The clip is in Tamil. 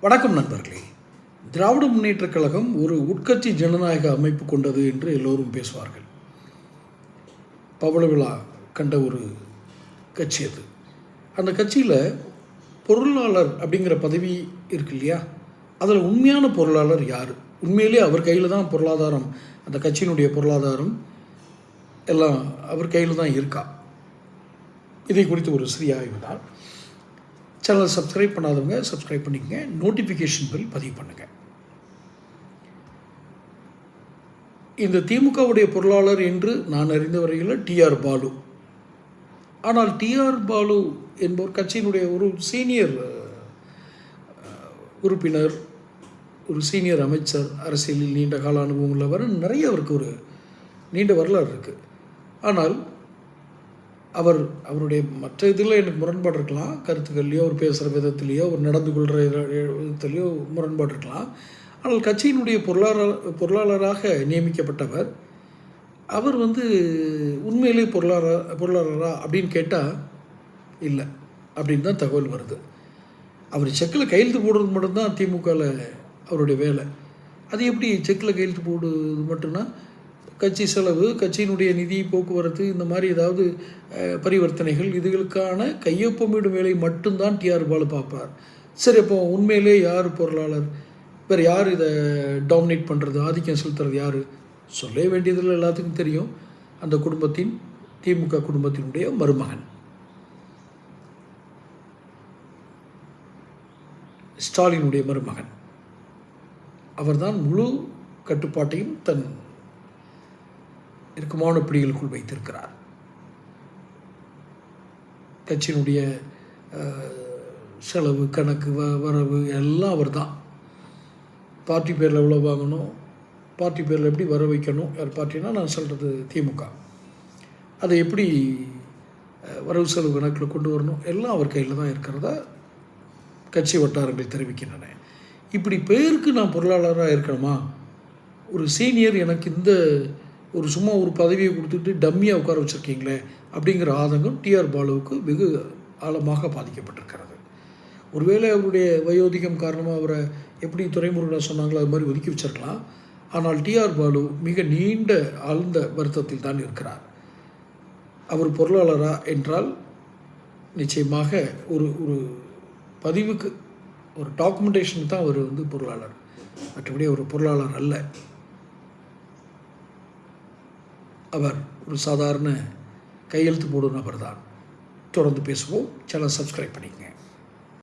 வணக்கம் நண்பர்களே. திராவிட முன்னேற்றக் கழகம் ஒரு உட்கட்சி ஜனநாயக அமைப்பு கொண்டது என்று எல்லோரும் பேசுவார்கள். பவள விழா கண்ட ஒரு கட்சி அது. அந்த கட்சியில் பொருளாளர் அப்படிங்கிற பதவி இருக்கு இல்லையா? அதில் உண்மையான பொருளாளர் யார்? உண்மையிலே அவர் கையில் தான் பொருளாதாரம் அந்த கட்சியினுடைய பொருளாதாரம் எல்லாம் அவர் கையில் தான் இருக்கா? இதை குறித்து ஒரு சிறிய ஆய்வு தான். சேனல் சப்ஸ்கிரைப் பண்ணாதவங்க சப்ஸ்கிரைப் பண்ணிக்கங்க. நோட்டிஃபிகேஷன் பில் பதிவு பண்ணுங்கள் இந்த திமுகவுடைய பொருளாளர் என்று நான் அறிந்த வரையில் டிஆர் பாலு. ஆனால் டிஆர் பாலு என்பவர் கட்சியினுடைய ஒரு சீனியர் உறுப்பினர் ஒரு சீனியர் அமைச்சர் அரசியலில் நீண்ட கால அனுபவம் உள்ளவர் நிறைய அவருக்கு ஒரு நீண்ட வரலாறு இருக்குது ஆனால் அவர் அவருடைய மற்ற இதில் எனக்கு முரண்பாடு இருக்கலாம். கருத்துக்கள்லையோ அவர் பேசுகிற விதத்துலேயோ அவர் நடந்து கொள்கிற விதத்துலேயோ முரண்பாடு இருக்கலாம். ஆனால் கட்சியினுடைய பொருளாதார பொருளாளராக நியமிக்கப்பட்டவர் அவர் வந்து உண்மையிலே பொருளாதார பொருளாளரா அப்படின்னு கேட்டால் இல்லை அப்படின்னு தான் தகவல் வருது. அவர் செக்கில் கையெழுத்து போடுறது மட்டும்தான் திமுகவில் அவருடைய வேலை. அது எப்படி செக்கில் கையெழுத்து போடுறது மட்டும்னா கட்சி செலவு கட்சியினுடைய நிதி போக்குவரத்து இந்த மாதிரி ஏதாவது பரிவர்த்தனைகள் இதுகளுக்கான கையொப்பமிடும் வேலை மட்டும்தான் டிஆர் பாலு பார்ப்பார். சரி அப்போ உண்மையிலே யார் பொருளாளர்? வேறு யார் இதை டாமினேட் பண்ணுறது ஆதிக்கம் செலுத்துறது யார்? சொல்ல வேண்டியதில் எல்லாத்துக்கும் தெரியும். அந்த குடும்பத்தின் திமுக குடும்பத்தினுடைய மருமகன். ஸ்டாலினுடைய மருமகன். அவர்தான் முழு கட்டுப்பாட்டையும் தன் இறுக்கமான பிடிகளுக்குள் வைத்திருக்கிறார். கட்சியினுடைய செலவு கணக்கு வ வரவு எல்லாம் அவர் தான் பார்ட்டி பேரில் எவ்வளோ வாங்கணும் பார்ட்டி பேரில் எப்படி வர வைக்கணும் யார் பார்ட்டினா நான் சொல்கிறது திமுக. அதை எப்படி வரவு செலவு கணக்கில் கொண்டு வரணும் எல்லாம் அவர் கையில் தான் இருக்கிறதா கட்சி வட்டாரங்கள் தெரிவிக்கின்றன. இப்படி பேருக்கு நான் பொருளாளராக இருக்கணுமா? ஒரு சீனியர் எனக்கு இந்த ஒரு சும்மா ஒரு பதவியை கொடுத்துட்டு டம்மியாக உட்கார வச்சுருக்கீங்களே அப்படிங்கிற ஆதங்கம் டிஆர் பாலுவுக்கு வெகு ஆழமாக பாதிக்கப்பட்டிருக்கிறது. ஒருவேளை அவருடைய வயோதிகம் காரணமாக அவரை எப்படி துறைமுருகனை சொன்னாங்களோ அது மாதிரி ஒதுக்கி வச்சிருக்கலாம். ஆனால் டிஆர் பாலு மிக நீண்ட ஆழ்ந்த வருத்தத்தில் தான் இருக்கிறார். அவர் பொருளாளரா என்றால் நிச்சயமாக ஒரு ஒரு பதிவுக்கு ஒரு டாக்குமெண்டேஷனுக்கு தான் அவர் வந்து பொருளாளர். மற்றபடி அவர் பொருளாளர் அல்ல. அவர் ஒரு சாதாரண கையெழுத்து போடும் நபர் தான். தொடர்ந்து பேசுவோம். சேனல் சப்ஸ்கிரைப் பண்ணிக்கங்க.